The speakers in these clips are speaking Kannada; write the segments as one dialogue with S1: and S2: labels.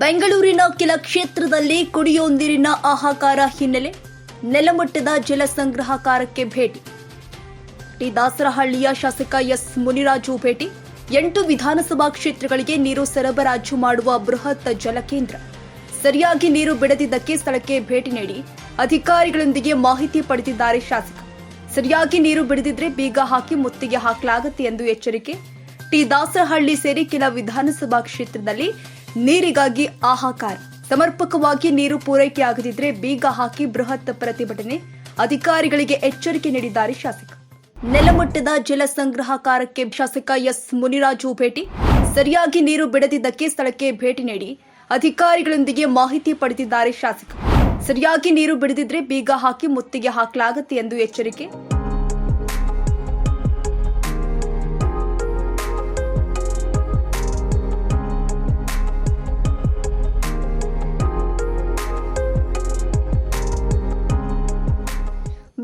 S1: ಬೆಂಗಳೂರಿನ ಕೆಲ ಕ್ಷೇತ್ರದಲ್ಲಿ ಕುಡಿಯೋ ನೀರಿನ ಆಹಾಕಾರ ಹಿನ್ನೆಲೆ ನೆಲಮಟ್ಟದ ಜಲ ಸಂಗ್ರಹಕಾರಕ್ಕೆ ಭೇಟಿ. ಟಿ. ದಾಸರಹಳ್ಳಿಯ ಶಾಸಕ ಎಸ್. ಮುನಿರಾಜು ಭೇಟಿ. ಎಂಟು ವಿಧಾನಸಭಾ ಕ್ಷೇತ್ರಗಳಿಗೆ ನೀರು ಸರಬರಾಜು ಮಾಡುವ ಬೃಹತ್ ಜಲಕೇಂದ್ರ ಸರಿಯಾಗಿ ನೀರು ಬಿಡದಿದ್ದಕ್ಕೆ ಸ್ಥಳಕ್ಕೆ ಭೇಟಿ ನೀಡಿ ಅಧಿಕಾರಿಗಳೊಂದಿಗೆ ಮಾಹಿತಿ ಪಡೆದಿದ್ದಾರೆ ಶಾಸಕ. ಸರಿಯಾಗಿ ನೀರು ಬಿಡದಿದ್ರೆ ಬೀಗ ಹಾಕಿ ಮುತ್ತಿಗೆ ಹಾಕಲಾಗುತ್ತೆ ಎಂದು ಎಚ್ಚರಿಕೆ. ಟಿ. ದಾಸರಹಳ್ಳಿ ಸೇರಿ ಕೆಲ ವಿಧಾನಸಭಾ ಕ್ಷೇತ್ರದಲ್ಲಿ ನೀರಿಗಾಗಿ ಆಹಾಕಾರ. ಸಮರ್ಪಕವಾಗಿ ನೀರು ಪೂರೈಕೆಯಾಗದಿದ್ರೆ ಬೀಗ ಹಾಕಿ ಬೃಹತ್ ಪ್ರತಿಭಟನೆ. ಅಧಿಕಾರಿಗಳಿಗೆ ಎಚ್ಚರಿಕೆ ನೀಡಿದ್ದಾರೆ ಶಾಸಕ. ನೆಲಮಟ್ಟದ ಜಲ ಸಂಗ್ರಹಕಾರಕ್ಕೆ ಶಾಸಕ ಎಸ್ ಮುನಿರಾಜು ಭೇಟಿ. ಸರಿಯಾಗಿ ನೀರು ಬಿಡದಿದ್ದಕ್ಕೆ ಸ್ಥಳಕ್ಕೆ ಭೇಟಿ ನೀಡಿ. ಅಧಿಕಾರಿಗಳೊಂದಿಗೆ ಮಾಹಿತಿ ಪಡೆದಿದ್ದಾರೆ ಶಾಸಕ. ಸರಿಯಾಗಿ ನೀರು ಬಿಡದಿದ್ರೆ ಬೀಗ ಹಾಕಿ ಮುತ್ತಿಗೆ ಹಾಕಲಾಗುತ್ತೆ ಎಂದು ಎಚ್ಚರಿಕೆ.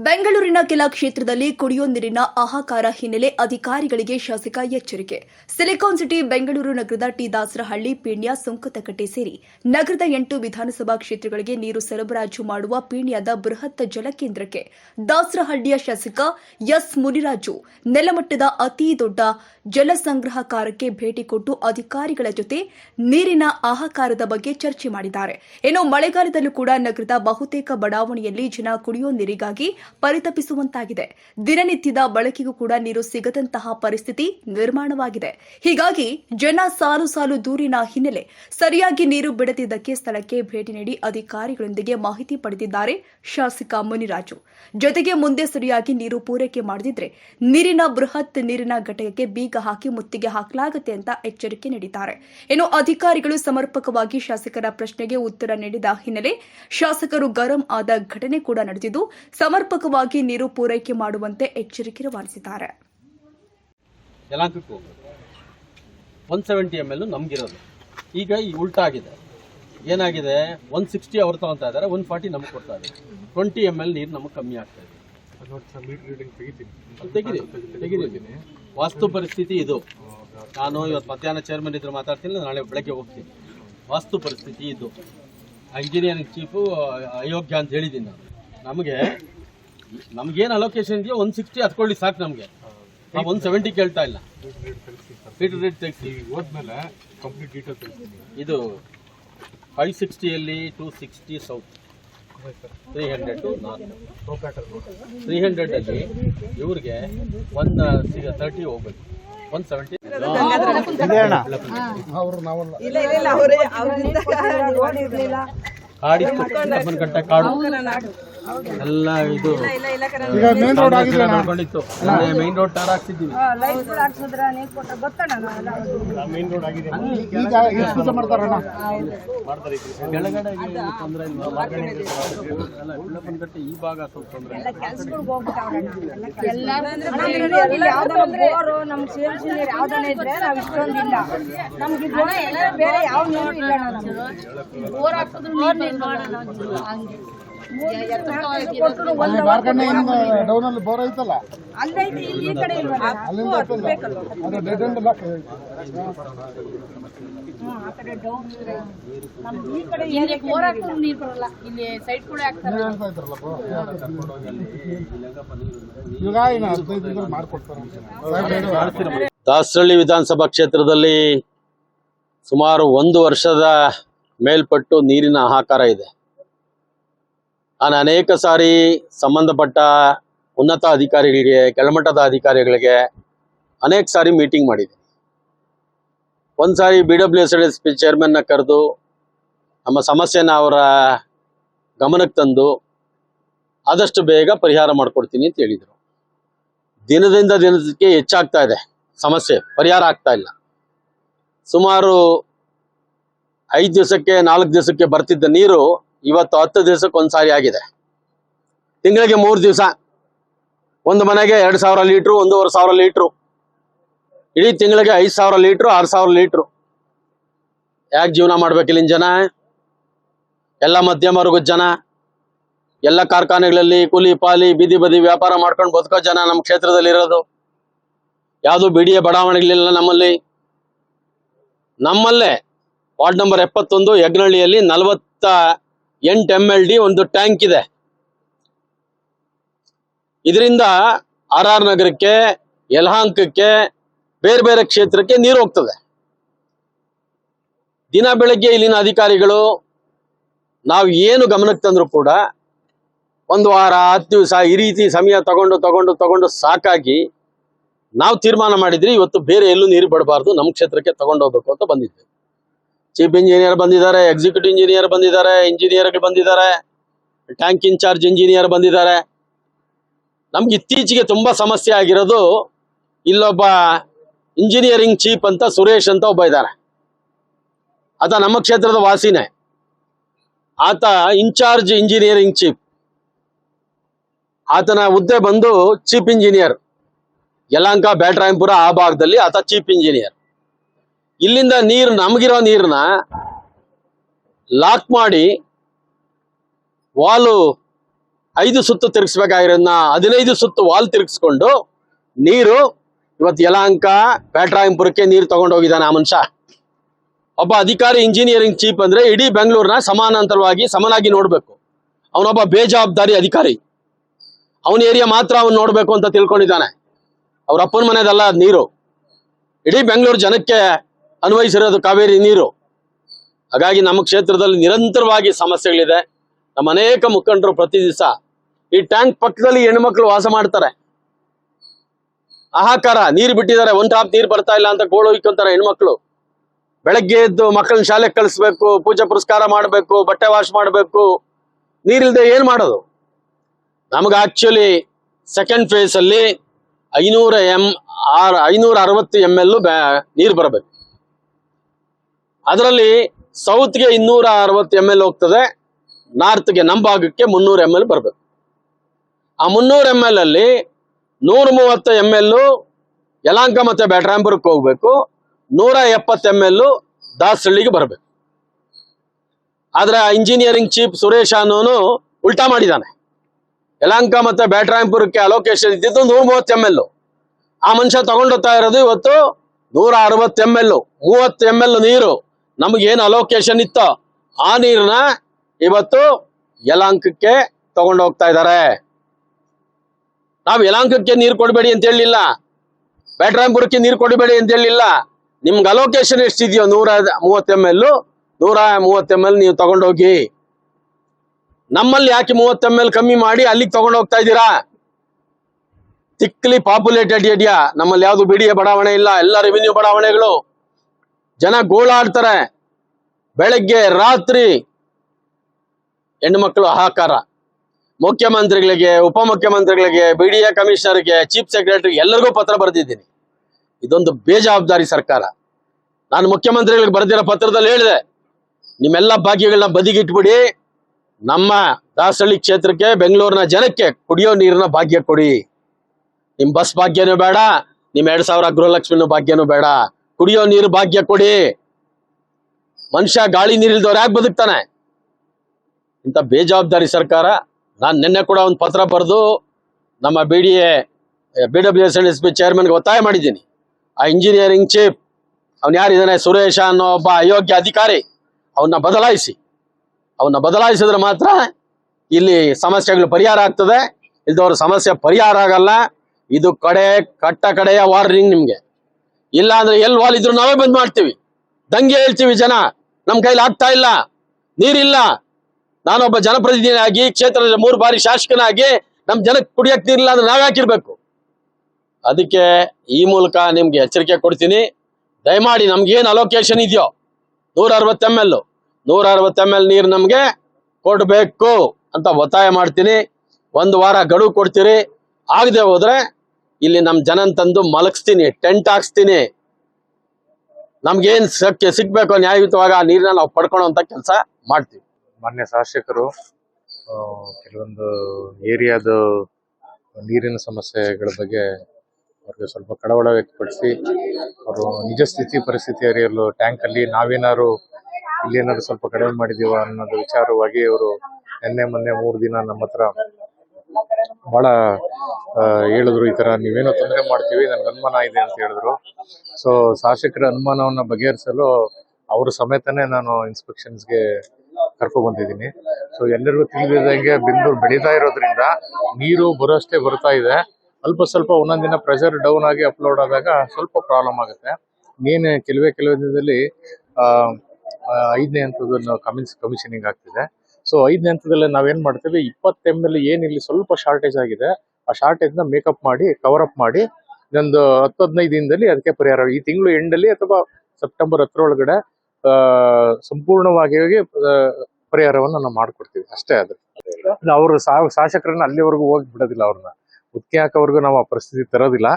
S1: ಬೆಂಗಳೂರಿನ ಕೆಲ ಕ್ಷೇತ್ರದಲ್ಲಿ ಕುಡಿಯೋ ನೀರಿನ ಹಾಹಾಕಾರ ಹಿನ್ನೆಲೆ ಅಧಿಕಾರಿಗಳಿಗೆ ಶಾಸಕ ಎಚ್ಚರಿಕೆ. ಸಿಲಿಕಾನ್ ಸಿಟಿ ಬೆಂಗಳೂರು ನಗರದ ಟಿ ದಾಸರಹಳ್ಳಿ ಪೀಣ್ಯ ಸುಂಕತಕಟ್ಟೆ ಸೇರಿ ನಗರದ ಎಂಟು ವಿಧಾನಸಭಾ ಕ್ಷೇತ್ರಗಳಿಗೆ ನೀರು ಸರಬರಾಜು ಮಾಡುವ ಪೀಣ್ಯದ ಬೃಹತ್ ಜಲಕೇಂದ್ರಕ್ಕೆ ದಾಸರಹಳ್ಳಿಯ ಶಾಸಕ ಎಸ್ ಮುನಿರಾಜು ನೆಲಮಟ್ಟದ ಅತಿ ದೊಡ್ಡ ಜಲ ಸಂಗ್ರಹಕಾರಕ್ಕೆ ಭೇಟಿ ಕೊಟ್ಟು ಅಧಿಕಾರಿಗಳ ಜೊತೆ ನೀರಿನ ಆಹಾಕಾರದ ಬಗ್ಗೆ ಚರ್ಚೆ ಮಾಡಿದ್ದಾರೆ. ಇನ್ನು ಮಳೆಗಾಲದಲ್ಲೂ ಕೂಡ ನಗರದ ಬಹುತೇಕ ಬಡಾವಣೆಯಲ್ಲಿ ಜನ ಕುಡಿಯೋ ನೀರಿಗಾಗಿ ಪರಿತಪಿಸುವಂತಾಗಿದೆ. ದಿನನಿತ್ಯದ ಬಳಕೆಗೂ ಕೂಡ ನೀರು ಸಿಗದಂತಹ ಪರಿಸ್ಥಿತಿ ನಿರ್ಮಾಣವಾಗಿದೆ. ಹೀಗಾಗಿ ಜನ ಸಾಲು ಸಾಲು ದೂರಿನ ಹಿನ್ನೆಲೆ ಸರಿಯಾಗಿ ನೀರು ಬಿಡದಿದ್ದಕ್ಕೆ ಸ್ಥಳಕ್ಕೆ ಭೇಟಿ ನೀಡಿ ಅಧಿಕಾರಿಗಳೊಂದಿಗೆ ಮಾಹಿತಿ ಪಡೆದಿದ್ದಾರೆ ಶಾಸಕ ಮುನಿರಾಜು. ಜೊತೆಗೆ ಮುಂದೆ ಸರಿಯಾಗಿ ನೀರು ಪೂರೈಕೆ ಮಾಡದಿದ್ರೆ ನೀರಿನ ಬೃಹತ್ ನೀರಿನ ಘಟಕಕ್ಕೆ ಬೀಗ ಹಾಕಿ ಮುತ್ತಿಗೆ ಹಾಕಲಾಗುತ್ತೆ ಅಂತ ಎಚ್ಚರಿಕೆ ನೀಡಿದ್ದಾರೆ. ಇನ್ನು ಅಧಿಕಾರಿಗಳು ಸಮರ್ಪಕವಾಗಿ ಶಾಸಕರ ಪ್ರಶ್ನೆಗೆ ಉತ್ತರ ನೀಡಿದ ಹಿನ್ನೆಲೆ ಶಾಸಕರು ಗರಂ ಆದ ಘಟನೆ ಕೂಡ ನಡೆದಿದ್ದು ಸಮರ್ಪಕವಾಗಿ ನೀರು ಪೂರೈಕೆ ಮಾಡುವಂತೆ ಎಚ್ಚರಿಕೆ ರವಾನಿಸಿದ್ದಾರೆ
S2: ಒನ್ ಸೆವೆಂಟಿ ಎಂ ಎಲ್ ನಮಗಿರೋದು. ಈಗ ಈ ಉಲ್ಟಾ ಆಗಿದೆ. ಏನಾಗಿದೆ? ಒನ್ ಸಿಕ್ಸ್ಟಿ ಅವ್ರು ತಗೊತಾ ಇದ್ದಾರೆ ಒನ್ ಫಾರ್ಟಿ ನಮ್ಗೆ ಕೊಡ್ತಾ ಇದ್ದಾರೆ. ಟ್ವೆಂಟಿ ಎಂ ಎಲ್ ನೀರು ನಮಗೆ ಕಮ್ಮಿ ಆಗ್ತಾ ಇದೆ. ವಾಸ್ತು ಪರಿಸ್ಥಿತಿ ಇದು. ನಾನು ಇವತ್ತು ಮಧ್ಯಾಹ್ನ ಚೇರ್ಮನ್ ಇದ್ರು ಮಾತಾಡ್ತೀನಿ, ನಾಳೆ ಬೆಳಗ್ಗೆ ಹೋಗ್ತೀನಿ. ವಾಸ್ತು ಪರಿಸ್ಥಿತಿ ಇದು. ಇಂಜಿನಿಯರಿಂಗ್ ಚೀಫು ಅಯೋಗ್ಯ ಅಂತ ಹೇಳಿದ್ದೀನಿ ನಾನು. ನಮಗೆ ನಮಗೇನು ಅಲೋಕೇಶನ್ ಇದೆಯೋ ಒನ್ ಸಿಕ್ಸ್ಟಿ ಹತ್ಕೊಳ್ಳಿ ಸಾಕು ನಮಗೆ. ನಾವು ಒನ್ ಸೆವೆಂಟಿ ಕೇಳ್ತಾ ಇಲ್ಲ. ಫೀಟರ್ ರೇಟ್ ತೆಗ್ಸಿ.
S3: ಹೋದ್ಮೇಲೆ ಕಂಪ್ಲೀಟ್ ಡೀಟೇಲ್ಸ್ ಹೇಳ್ತೀನಿ
S2: ಇದು five ಸಿಕ್ಸ್ಟಿಯಲ್ಲಿ two sixty south three hundred three ಹಂಡ್ರೆಡಲ್ಲಿ ಇವ್ರಿಗೆ ಒನ್ ತರ್ಟಿ ಹೋಗ್ಬೇಕು. ಒನ್ ಸೆವೆಂಟಿ
S4: ಇಲ್ಲ ಇಲ್ಲ ಅವರೇ ಅವರಿಂದ ನೋಡಿರ್ಲಿಲ್ಲ
S2: ಕಾಡಿತ್ತು ಕಟ್ಟೆ ಕಾಡು. ಎಲ್ಲ ಇದು
S3: ಈಗ ಮೇನ್ ರೋಡ್ ಆಗಿದೆ
S2: ನೋಡ್ಕೊಂಡಿತ್ತು. ಮೇನ್ ರೋಡ್ ಟಾರ್
S4: ನೀರ್ ನಾವೆಲ್ಲ
S3: ಮೇನ್ ರೋಡ್ ಆಗಿದೆ. ಈಗ ಎಷ್ಟು ದಿವಸ ಮಾಡ್ತಾರಣ್ಣ
S2: ಕೆಳಗಡೆ ತೊಂದ್ರೆ ಇಲ್ಲ. ಎಲ್ಲ ಉಳ್ಳಪ್ಪನಕಟ್ಟೆ ಈ ಭಾಗ ಸ್ವಲ್ಪ ತೊಂದ್ರೆ
S4: ಬೋರು ನಮ್ಗೆ ಸೇರಿಸಿ ನೀರು ಯಾವ್ದಾನ ಇದ್ರೆ ನಾವು ಇಷ್ಟೊಂದಿಲ್ಲ ನಮ್ಗೆ ಬೇರೆ ಯಾವ ನೀರು ಇಲ್ಲ ನಮ್ಗೆ. ಕೊಟ್ಟರು ಒಂದು
S3: ಮಾರ್ಕಂಡೆಯಿಂದ ಡೌನ್ ಅಲ್ಲಿ ಬೋರ್ ಐತಲ್ಲ?
S4: ಇಲ್ಲಿ
S5: ಬೋರ್ ಹಾಕಿದ್ರು ನೀರ್ ಬರಲ್ಲ. ಇಲ್ಲಿ ಸೈಡ್ ಕೂಡ ಹಾಕ್ತಾರೆ.
S2: ದಾಸರಳ್ಳಿ ವಿಧಾನಸಭಾ ಕ್ಷೇತ್ರದಲ್ಲಿ ಸುಮಾರು ಒಂದು ವರ್ಷದ ಮೇಲ್ಪಟ್ಟು ನೀರಿನ ಹಾಹಾಕಾರ ಇದೆ. ನಾನು ಅನೇಕ ಸಾರಿ ಸಂಬಂಧಪಟ್ಟ ಉನ್ನತ ಅಧಿಕಾರಿಗಳಿಗೆ, ಕೆಳಮಟ್ಟದ ಅಧಿಕಾರಿಗಳಿಗೆ ಅನೇಕ ಸಾರಿ ಮೀಟಿಂಗ್ ಮಾಡಿದ್ದೀನಿ ಒಂದು ಸಾರಿ B W S S P ಚೇರ್ಮನ್ನ ಕರೆದು ನಮ್ಮ ಸಮಸ್ಯೆನ ಅವರ ಗಮನಕ್ಕೆ ತಂದು ಆದಷ್ಟು ಬೇಗ ಪರಿಹಾರ ಮಾಡಿಕೊಡ್ತೀನಿ ಅಂತ ಹೇಳಿದರು. ದಿನದಿಂದ ದಿನಕ್ಕೆ ಹೆಚ್ಚಾಗ್ತಾ ಇದೆ ಸಮಸ್ಯೆ, ಪರಿಹಾರ ಆಗ್ತಾ ಇಲ್ಲ. ಸುಮಾರು ಐದು ದಿವಸಕ್ಕೆ ನಾಲ್ಕು ದಿವಸಕ್ಕೆ ಬರ್ತಿದ್ದ ನೀರು ಇವತ್ತು ಹತ್ತು ದಿವಸಕ್ಕೆ ಒಂದ್ಸಾರಿ ಆಗಿದೆ. ತಿಂಗಳಿಗೆ ಮೂರು ದಿವಸ. ಒಂದು ಮನೆಗೆ ಎರಡು ಸಾವಿರ ಲೀಟ್ರು, ಒಂದೂವರೆ ಸಾವಿರ ಲೀಟ್ರು. ಇಡೀ ತಿಂಗಳಿಗೆ ಐದು ಸಾವಿರ ಲೀಟ್ರು, ಆರು ಸಾವಿರ ಲೀಟ್ರು. ಯಾಕೆ ಜೀವನ ಮಾಡ್ಬೇಕು ಇಲ್ಲಿನ ಜನ? ಎಲ್ಲ ಮಧ್ಯಮ ವರ್ಗದ ಜನ. ಎಲ್ಲ ಕಾರ್ಖಾನೆಗಳಲ್ಲಿ ಕೂಲಿ, ಪಾಲಿ, ಬೀದಿ ಬದಿ ವ್ಯಾಪಾರ ಮಾಡ್ಕೊಂಡು ಬದುಕೋ ಜನ ನಮ್ಮ ಕ್ಷೇತ್ರದಲ್ಲಿ ಇರೋದು. ಯಾವುದು ಬಿಡಿಯ ಬಡಾವಣೆಗಳಿಲ್ಲ ನಮ್ಮಲ್ಲಿ. ನಮ್ಮಲ್ಲೇ ವಾರ್ಡ್ ನಂಬರ್ ಎಪ್ಪತ್ತೊಂದು ಯಗ್ನಹಳ್ಳಿಯಲ್ಲಿ ನಲವತ್ತ ಎಂಟು ಎಂ ಎಲ್ ಡಿ ಒಂದು ಟ್ಯಾಂಕ್ ಇದೆ. ಇದರಿಂದ ಆರ್ ಆರ್ ನಗರಕ್ಕೆ, ಯಲಹಾಂಕಕ್ಕೆ, ಬೇರೆ ಬೇರೆ ಕ್ಷೇತ್ರಕ್ಕೆ ನೀರು ಹೋಗ್ತದೆ. ದಿನ ಬೆಳಗ್ಗೆ ಇಲ್ಲಿನ ಅಧಿಕಾರಿಗಳು ನಾವು ಏನು ಗಮನಕ್ಕೆ ತಂದ್ರು ಕೂಡ ಒಂದು ವಾರ, ಹತ್ತು ದಿವಸ ಈ ರೀತಿ ಸಮಯ ತಗೊಂಡು ತಗೊಂಡು ತಗೊಂಡು ಸಾಕಾಗಿ ನಾವು ತೀರ್ಮಾನ ಮಾಡಿದ್ರಿ ಇವತ್ತು ಬೇರೆ ಎಲ್ಲೂ ನೀರು ಬಿಡಬಾರ್ದು, ನಮ್ಮ ಕ್ಷೇತ್ರಕ್ಕೆ ತಗೊಂಡು ಹೋಗ್ಬೇಕು ಅಂತ ಬಂದಿದ್ವಿ ಚೀಫ್ ಇಂಜಿನಿಯರ್ ಬಂದಿದ್ದಾರೆ ಎಕ್ಸಿಕ್ಯೂಟಿವ್ ಇಂಜಿನಿಯರ್ ಬಂದಿದ್ದಾರೆ ಇಂಜಿನಿಯರ್ ಬಂದಿದ್ದಾರೆ ಟ್ಯಾಂಕ್ ಇನ್ಚಾರ್ಜ್ ಇಂಜಿನಿಯರ್ ಬಂದಿದ್ದಾರೆ. ನಮ್ಗೆ ಇತ್ತೀಚೆಗೆ ತುಂಬಾ ಸಮಸ್ಯೆ ಆಗಿರೋದು, ಇಲ್ಲೊಬ್ಬ ಇಂಜಿನಿಯರಿಂಗ್ ಚೀಫ್ ಅಂತ ಸುರೇಶ್ ಅಂತ ಒಬ್ಬ ಇದ್ದಾರೆ. ಆತ ನಮ್ಮ ಕ್ಷೇತ್ರದ ವಾಸಿನೇ. ಆತ ಇನ್ಚಾರ್ಜ್ ಇಂಜಿನಿಯರಿಂಗ್ ಚೀಫ್ ಆತನ ಹುದ್ದೆ ಬಂದು ಚೀಫ್ ಇಂಜಿನಿಯರ್ ಯಲಾಂಕ ಬ್ಯಾಟ್ರಾಯಂಪುರ ಆ ಭಾಗದಲ್ಲಿ ಆತ ಚೀಫ್ ಇಂಜಿನಿಯರ್ ಇಲ್ಲಿಂದ ನೀರು, ನಮಗಿರೋ ನೀರನ್ನ ಲಾಕ್ ಮಾಡಿ ವಾಲು ಐದು ಸುತ್ತು ತಿರುಗಿಸ್ಬೇಕಾಗಿರೋದನ್ನ ಹದಿನೈದು ಸುತ್ತು ವಾಲ್ ತಿರುಗಿಸ್ಕೊಂಡು ನೀರು, ಇವತ್ತು ಯಲಹಂಕ ಬ್ಯಾಟ್ರಾಯಂಪುರಕ್ಕೆ ನೀರು ತಗೊಂಡೋಗಿದ್ದಾನೆ ಆ ಮನುಷ್ಯ. ಒಬ್ಬ ಅಧಿಕಾರಿ ಇಂಜಿನಿಯರಿಂಗ್ ಚೀಫ್ ಅಂದ್ರೆ ಇಡೀ ಬೆಂಗಳೂರಿನ ಸಮಾನಾಂತರವಾಗಿ ಸಮನಾಗಿ ನೋಡ್ಬೇಕು. ಅವನೊಬ್ಬ ಬೇಜವಾಬ್ದಾರಿ ಅಧಿಕಾರಿ. ಅವನ ಏರಿಯಾ ಮಾತ್ರ ಅವನು ನೋಡಬೇಕು ಅಂತ ತಿಳ್ಕೊಂಡಿದ್ದಾನೆ. ಅವ್ರ ಅಪ್ಪನ ಮನೆದಲ್ಲ ನೀರು. ಇಡೀ ಬೆಂಗಳೂರು ಜನಕ್ಕೆ ಅನ್ವಯಿಸಿರೋದು ಕಾವೇರಿ ನೀರು. ಹಾಗಾಗಿ ನಮ್ಮ ಕ್ಷೇತ್ರದಲ್ಲಿ ನಿರಂತರವಾಗಿ ಸಮಸ್ಯೆಗಳಿದೆ. ನಮ್ಮ ಅನೇಕ ಮುಖಂಡರು ಪ್ರತಿ ದಿವಸ ಈ ಟ್ಯಾಂಕ್ ಪಕ್ಕದಲ್ಲಿ ಹೆಣ್ಮಕ್ಳು ವಾಸ ಮಾಡ್ತಾರೆ. ಆಹಾಕಾರ, ನೀರು ಬಿಟ್ಟಿದ್ದಾರೆ, ಒಂದ್ ಟಾಪ್ ನೀರು ಬರ್ತಾ ಇಲ್ಲ ಅಂತ ಗೋಳು ಇಕ್ಕೊಂತಾರೆ ಹೆಣ್ಮಕ್ಳು. ಬೆಳಗ್ಗೆ ಎದ್ದು ಮಕ್ಕಳನ್ನ ಶಾಲೆಗೆ ಕಳಿಸ್ಬೇಕು, ಪೂಜೆ ಪುರಸ್ಕಾರ ಮಾಡಬೇಕು, ಬಟ್ಟೆ ವಾಶ್ ಮಾಡಬೇಕು. ನೀರಿಲ್ದೆ ಏನ್ ಮಾಡೋದು? ನಮಗೆ ಆಕ್ಚುಲಿ ಸೆಕೆಂಡ್ ಫೇಸ್ ಅಲ್ಲಿ ಐನೂರ ಎಂ, ಆರ್, ಐನೂರ ಅರವತ್ತು ಎಂ ಎಲ್ ನೀರು ಬರಬೇಕು. ಅದರಲ್ಲಿ ಸೌತ್ಗೆ ಇನ್ನೂರ ಅರವತ್ತು ಎಂ ಎಲ್ ಹೋಗ್ತದೆ ನಾರ್ತ್ಗೆ ನಮ್ಮ ಭಾಗಕ್ಕೆ ಮುನ್ನೂರು ಎಂ ಎಲ್ ಬರಬೇಕು. ಆ ಮುನ್ನೂರು ಎಂ ಎಲ್ ಅಲ್ಲಿ ನೂರ ಮೂವತ್ತು ಎಂ ಎಲ್ ಯಲಾಂಕ ಮತ್ತೆ ಬ್ಯಾಟ್ರಾಂಪುರಕ್ಕೆ ಹೋಗ್ಬೇಕು, ನೂರ ಎಪ್ಪತ್ತು ಎಂ ಎಲ್ ದಾಸಹಳ್ಳಿಗೆ ಬರಬೇಕು. ಆದ್ರೆ ಇಂಜಿನಿಯರಿಂಗ್ ಚೀಫ್ ಸುರೇಶ್ ಅನ್ನೋನು ಉಲ್ಟಾ ಮಾಡಿದ್ದಾನೆ ಯಲಾಂಕ ಮತ್ತೆ ಬ್ಯಾಟ್ರಾಂಪುರಕ್ಕೆ ಅಲೋಕೇಶನ್ ಇದ್ದಿದ್ದು ನೂರ ಮೂವತ್ತು ಎಂ ಎಲ್ ಆ ಮನುಷ್ಯ ತಗೊಂಡೋಗ್ತಾ ಇರೋದು ಇವತ್ತು ನೂರ ಅರವತ್ತು ಎಂ ಎಲ್ ಮೂವತ್ತು ಎಂ ಎಲ್ ನೀರು. ನಮಗೇನು ಅಲೋಕೇಶನ್ ಇತ್ತು ಆ ನೀರನ್ನ ಇವತ್ತು ಯಲಾಂಕಕ್ಕೆ ತಗೊಂಡೋಗ್ತಾ ಇದ್ದಾರೆ ನಾವು ಯಲಾಂಕಕ್ಕೆ ನೀರು ಕೊಡಬೇಡಿ ಅಂತ ಹೇಳಿಲ್ಲ ಬ್ಯಾಟ್ರಾಯಂಪುರಕ್ಕೆ ನೀರು ಕೊಡಬೇಡಿ ಅಂತ ಹೇಳಿಲ್ಲ ನಿಮ್ಗೆ ಅಲೋಕೇಶನ್ ಎಷ್ಟಿದೆಯೋ ನೂರ ಮೂವತ್ತು ಎಂ ಎಲ್ ನೂರ ಮೂವತ್ತು ಎಂ ಎಲ್ ನೀವು ತಗೊಂಡೋಗಿ ನಮ್ಮಲ್ಲಿ ಯಾಕೆ ಮೂವತ್ತು ಎಂ ಎಲ್ ಕಮ್ಮಿ ಮಾಡಿ ಅಲ್ಲಿಗೆ ತಗೊಂಡು ಹೋಗ್ತಾ ಇದ್ದೀರಾ? ತಿಕ್ಲಿ ಪಾಪ್ಯುಲೇಟೆಡ್ ಏರಿಯಾ ನಮ್ಮಲ್ಲಿ ಯಾವುದು ಬಿಡಿಯ ಬಡಾವಣೆ ಇಲ್ಲ. ಎಲ್ಲ ರೆವಿನ್ಯೂ ಬಡಾವಣೆಗಳು. ಜನ ಗೋಳಾಡ್ತಾರೆ. ಬೆಳಗ್ಗೆ ರಾತ್ರಿ ಹೆಣ್ಣು ಮಕ್ಕಳು ಹಾಹಾಕಾರ ಮುಖ್ಯಮಂತ್ರಿಗಳಿಗೆ, ಉಪಮುಖ್ಯಮಂತ್ರಿಗಳಿಗೆ ಬಿ ಡಿ ಎ ಕಮಿಷನರ್ಗೆ, ಚೀಫ್ ಸೆಕ್ರೆಟರಿ ಎಲ್ಲರಿಗೂ ಪತ್ರ ಬರೆದಿದ್ದೀನಿ. ಇದೊಂದು ಬೇಜವಾಬ್ದಾರಿ ಸರ್ಕಾರ. ನಾನು ಮುಖ್ಯಮಂತ್ರಿಗಳಿಗೆ ಬರೆದಿರೋ ಪತ್ರದಲ್ಲಿ ಹೇಳಿದೆ, ನಿಮ್ಮೆಲ್ಲ ಭಾಗ್ಯಗಳನ್ನ ಬದಿಗಿಟ್ಬಿಡಿ, ನಮ್ಮ ದಾಸಹಳ್ಳಿ ಕ್ಷೇತ್ರಕ್ಕೆ, ಬೆಂಗಳೂರಿನ ಜನಕ್ಕೆ ಕುಡಿಯೋ ನೀರಿನ ಭಾಗ್ಯ ಕೊಡಿ. ನಿಮ್ಮ ಬಸ್ ಭಾಗ್ಯನೂ ಬೇಡ ನಿಮ್ಮ ಎರಡು ಸಾವಿರ ಗೃಹಲಕ್ಷ್ಮಿನೂ ಭಾಗ್ಯನೂ ಬೇಡ. ಕುಡಿಯೋ ನೀರು ಭಾಗ್ಯ ಕೊಡಿ. ಮನುಷ್ಯ ಗಾಳಿ ನೀರಿಲ್ದವ್ರು ಯಾಕೆ ಬದುಕ್ತಾನೆ? ಇಂಥ ಬೇಜವಾಬ್ದಾರಿ ಸರ್ಕಾರ, ನಾನು ನಿನ್ನೆ ಕೂಡ ಒಂದು ಪತ್ರ ಬರೆದು ನಮ್ಮ B D A B W N S B ಚೇರ್ಮನ್ಗೆ ಒತ್ತಾಯ ಮಾಡಿದ್ದೀನಿ. ಆ ಇಂಜಿನಿಯರಿಂಗ್ ಚೀಫ್ ಅವ್ನು ಯಾರಿದ್ದಾನೆ ಸುರೇಶ ಅನ್ನೋ ಒಬ್ಬ ಅಯೋಗ್ಯ ಅಧಿಕಾರಿ ಅವನ್ನ ಬದಲಾಯಿಸಿ. ಅವನ್ನ ಬದಲಾಯಿಸಿದ್ರೆ ಮಾತ್ರ ಇಲ್ಲಿ ಸಮಸ್ಯೆಗಳು ಪರಿಹಾರ ಆಗ್ತದೆ. ಇಲ್ದವ್ರ ಸಮಸ್ಯೆ ಪರಿಹಾರ ಆಗಲ್ಲ. ಇದು ಕಡೆ, ಕಟ್ಟ ಕಡೆಯ ವಾರ್ನಿಂಗ್ ನಿಮ್ಗೆ. ಇಲ್ಲ ಅಂದ್ರೆ ಎಲ್ಲಿ ವಾಲ್ ಇದ್ರು ನಾವೇ ಬಂದ್ ಮಾಡ್ತೀವಿ. ದಂಗೆ ಹೇಳ್ತೀವಿ ಜನ. ನಮ್ ಕೈಲಿ ಆಗ್ತಾ ಇಲ್ಲ. ನೀರಿಲ್ಲ. ನಾನೊಬ್ಬ ಜನಪ್ರತಿನಿಧಿಯಾಗಿ, ಕ್ಷೇತ್ರದಲ್ಲಿ ಮೂರು ಬಾರಿ ಶಾಸಕನಾಗಿ ನಮ್ ಜನಕ್ಕೆ ಕುಡಿಯಕ್ ನೀರಿಲ್ಲ ಅಂದ್ರೆ ನಾವ್ ಹಾಕಿರ್ಬೇಕು ಅದಕ್ಕೆ ಈ ಮೂಲಕ ನಿಮ್ಗೆ ಎಚ್ಚರಿಕೆ ಕೊಡ್ತೀನಿ. ದಯಮಾಡಿ ನಮ್ಗೇನು ಅಲೋಕೇಶನ್ ಇದೆಯೋ? ನೂರ ಅರವತ್ತು ಎಂ ಎಲ್ ನೂರ ಅರವತ್ತು ಎಂ ಎಲ್ ನೀರು ನಮ್ಗೆ ಕೊಡ್ಬೇಕು ಅಂತ ಒತ್ತಾಯ ಮಾಡ್ತೀನಿ. ಒಂದು ವಾರ ಗಡುವು ಕೊಡ್ತೀರಿ. ಆಗದೆ ಹೋದ್ರೆ ಇಲ್ಲಿ ನಮ್ಮ ಜನನ್ ತಂದು ಮಲಗಿಸ್ತೀನಿ, ಟೆಂಟ್ ಹಾಕ್ಸ್ತೀನಿ. ನಮ್ಗೇನ್ ಸಕ್ಕೆ ಸಿಗ್ಬೇಕು ನ್ಯಾಯಯುತವಾಗ ಆ ನೀರನ್ನ ನಾವು ಅಂತ ಕೆಲಸ ಮಾಡ್ತೀವಿ.
S6: ಮಾನ್ಯ ಶಾಸಕರು ಕೆಲವೊಂದು ಏರಿಯಾದ ನೀರಿನ ಸಮಸ್ಯೆಗಳ ಬಗ್ಗೆ ಅವ್ರಿಗೆ ಸ್ವಲ್ಪ ಕಳವಳ ವ್ಯಕ್ತಪಡಿಸಿ, ಅವರು ನಿಜ ಸ್ಥಿತಿ ಪರಿಸ್ಥಿತಿ ಅರಿಯಲು ಟ್ಯಾಂಕ್ ಅಲ್ಲಿ ನಾವೇನಾದ್ರು ಇಲ್ಲಿ ಏನಾದ್ರು ಸ್ವಲ್ಪ ಕಡಿಮೆ ಮಾಡಿದೀವ ಅನ್ನೋದು ವಿಚಾರವಾಗಿ ಅವರು ನಿನ್ನೆ ಮೊನ್ನೆ ಮೂರು ದಿನ ನಮ್ಮ ಹತ್ರ ಆ, ಹೇಳಿದ್ರು ಈ ತರ ನೀವೇನೋ ತೊಂದರೆ ಮಾಡ್ತೀವಿ ನನ್ಗೆ ಅನುಮಾನ ಇದೆ ಅಂತ ಹೇಳಿದ್ರು. ಸೊ ಶಾಸಕರ ಅನುಮಾನವನ್ನ ಬಗೆಹರಿಸಲು ಅವ್ರ ಸಮೇತನೇ ನಾನು ಇನ್ಸ್ಪೆಕ್ಷನ್ಸ್ಗೆ ಕರ್ಕೊಂಡ್ ಬಂದಿದ್ದೀನಿ. ಸೊ ಎಲ್ಲರಿಗೂ ತಿಳಿದಿದ್ದಂಗೆ ಬೆಂಗಳೂರು ಬೆಳೀತಾ ಇರೋದ್ರಿಂದ ನೀರು ಬರೋಷ್ಟೇ ಬರ್ತಾ ಇದೆ. ಅಲ್ಪ ಸ್ವಲ್ಪ ಒಂದೊಂದ್ ದಿನ ಪ್ರೆಷರ್ ಡೌನ್ ಆಗಿ ಅಪ್ಲೋಡ್ ಆದಾಗ ಸ್ವಲ್ಪ ಪ್ರಾಬ್ಲಮ್ ಆಗುತ್ತೆ. ಮೇನ್ ಕೆಲವೇ ಕೆಲವೇ ದಿನದಲ್ಲಿ ಐದನೇ ಹಂತದ ಕಮಿನ್ಸ್ ಕಮಿಷನಿಂಗ್ ಆಗ್ತಿದೆ. ಸೊ ಐದನೇ ಹಂತದಲ್ಲಿ ನಾವೇನ್ ಮಾಡ್ತೀವಿ, ಇಪ್ಪತ್ತು ಎಂ ಎಲ್ ಏನ್ ಇಲ್ಲಿ ಸ್ವಲ್ಪ ಶಾರ್ಟೇಜ್ ಆಗಿದೆ, ಆ ಶಾರ್ಟೇಜ್ನ ಮೇಕಪ್ ಮಾಡಿ ಕವರ್ ಅಪ್ ಮಾಡಿ, ಇನ್ನೊಂದು ಹತ್ತು ಹದಿನೈದು ದಿನದಲ್ಲಿ ಅದಕ್ಕೆ ಪರಿಹಾರ. ಈ ತಿಂಗಳು ಎಂಡಲ್ಲಿ ಅಥವಾ ಸೆಪ್ಟೆಂಬರ್ ಹತ್ತರೊಳಗಡೆ ಒಳಗಡೆ ಸಂಪೂರ್ಣವಾಗಿ ಪರಿಹಾರವನ್ನು ನಾವು ಮಾಡ್ಕೊಡ್ತೀವಿ. ಅಷ್ಟೇ ಅದು ಅವರು ಶಾಸಕರನ್ನ ಅಲ್ಲಿವರೆಗೂ ಹೋಗಿ ಬಿಡೋದಿಲ್ಲ ಅವ್ರನ್ನ. ಮುಖ್ಯ ಹಾಕೋವರೆಗೂ ನಾವು ಆ ಪರಿಸ್ಥಿತಿ ತರೋದಿಲ್ಲ.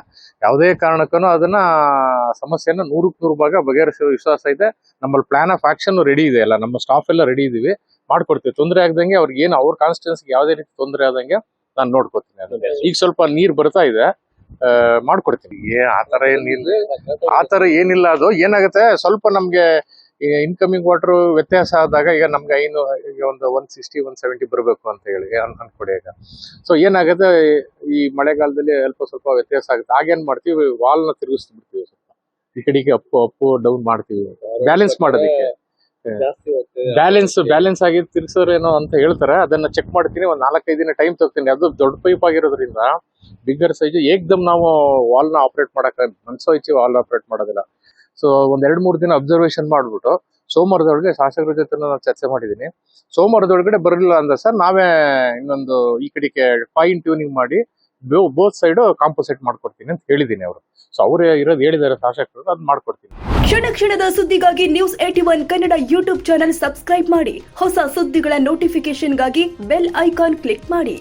S6: ಯಾವುದೇ ಕಾರಣಕ್ಕೂ ಅದನ್ನ ಸಮಸ್ಯೆಯನ್ನು ನೂರಕ್ಕೆ ನೂರು ಭಾಗ ಬಗೆಹರಿಸೋ ವಿಶ್ವಾಸ ಇದೆ. ನಮ್ಮಲ್ಲಿ ಪ್ಲಾನ್ ಆಫ್ ಆಕ್ಷನ್ ರೆಡಿ ಇದೆ ಅಲ್ಲ, ನಮ್ಮ ಸ್ಟಾಫ್ ಎಲ್ಲ ರೆಡಿ ಇದೀವಿ. ಮಾಡ್ಕೊಡ್ತೀವಿ. ತೊಂದರೆ ಆಗದಂಗೆ ಅವ್ರಿಗೆ ಏನು ಅವ್ರ ಕಾನ್ಸ್ಟಿಟ್ಯೂನ್ಸ್ಗೆ ಯಾವುದೇ ರೀತಿ ತೊಂದರೆ ಆದಂಗೆ ನಾನು ನೋಡ್ಕೊತೀನಿ ಅದನ್ನ. ಈಗ ಸ್ವಲ್ಪ ನೀರು ಬರ್ತಾ ಇದೆ ಆ, ಮಾಡ್ಕೊಡ್ತೀನಿ. ಏ ಆತರ ಏನಿಲ್ಲ ಆತರ ಏನಿಲ್ಲ ಅದು. ಏನಾಗುತ್ತೆ ಸ್ವಲ್ಪ ನಮಗೆ ಇನ್ಕಮಿಂಗ್ ವಾಟರ್ ವ್ಯತ್ಯಾಸ ಆದಾಗ ಈಗ ನಮ್ಗೆ ಐನು ಈಗ ಒಂದು ಒನ್ ಸಿಕ್ಸ್ಟಿ ಒನ್ ಸೆವೆಂಟಿ ಬರಬೇಕು ಅಂತ ಹೇಳಿ ಅನ್ ಅನ್ಕೊಡಿ ಈಗ. ಸೊ ಏನಾಗುತ್ತೆ ಈ ಮಳೆಗಾಲದಲ್ಲಿ ಅಲ್ಪ ಸ್ವಲ್ಪ ವ್ಯತ್ಯಾಸ ಆಗುತ್ತೆ. ಹಾಗೇನ್ ಮಾಡ್ತೀವಿ ವಾಲ್ನ ತಿರುಗಿಸ್ಬಿಡ್ತೀವಿ ಸ್ವಲ್ಪ. ಈ ಕಡೆಗೆ ಅಪ್ಪು ಅಪ್ಪು ಡೌನ್ ಮಾಡ್ತೀವಿ. ಬ್ಯಾಲೆನ್ಸ್ ಮಾಡೋದಕ್ಕೆ. ಬ್ಯಾಲೆನ್ಸ್ ಬ್ಯಾಲೆನ್ಸ್ ಆಗಿ ತಿರ್ಸೋರೇನೋ ಅಂತ ಹೇಳ್ತಾರೆ. ಅದನ್ನ ಚೆಕ್ ಮಾಡ್ತೀನಿ ಒಂದ್ ನಾಲ್ಕೈದು ದಿನ ಟೈಮ್ ತಗೋತೀನಿ. ಅದು ದೊಡ್ಡ ಪೈಪ್ ಆಗಿರೋದ್ರಿಂದ ಬಿಗ್ಗರ್ ಸೈಜ್ ಏಕ್ದಮ್ ನಾವು ವಾಲ್ನ ಆಪರೇಟ್ ಮಾಡಕ್ ಮನ್ಸೋ ಇಚ್ಚಿ ವಾಲ್ ಆಪರೇಟ್ ಮಾಡೋದಿಲ್ಲ. ಸೊ ಒಂದ್ ಎರಡ್ ಮೂರ್ ದಿನ ಅಬ್ಸರ್ವೇಷನ್ ಮಾಡ್ಬಿಟ್ಟು ಸೋಮವಾರದೊಳಗೆ ಶಾಸಕರ ಜೊತೆ ನಾನು ಚರ್ಚೆ ಮಾಡಿದ್ದೀನಿ ಸೋಮವಾರದೊಳಗಡೆ ಬರಲಿಲ್ಲ ಅಂದ್ರೆ ಸರ್ ನಾವೇ ಇನ್ನೊಂದು ಈ ಕಡೆಗೆ ಫೈನ್ ಟ್ಯೂನಿಂಗ್ ಮಾಡಿ ಬೋತ್ ಸೈಡ್ ಕಾಂಪೋಸೈಟ್ ಮಾಡ್ಕೊಡ್ತೀನಿ ಅಂತ ಹೇಳಿದ್ದೀನಿ ಅವರು. ಸೊ ಅವ್ರು ಇರೋದು ಹೇಳಿದ್ದಾರೆ ಶಾಸಕರು, ಅದು ಮಾಡ್ಕೊಡ್ತೀನಿ.
S1: ಕ್ಷಣ ಕ್ಷಣದ ಸುದ್ದಿಗಾಗಿ news AT one Kannada YouTube channel subscribe ಮಾಡಿ. ಹೊಸ ಸುದ್ದಿಗಳ ನೋಟಿಫಿಕೇಶನ್ಗಾಗಿ ಬೆಲ್ ಐಕಾನ್ ಕ್ಲಿಕ್ ಮಾಡಿ.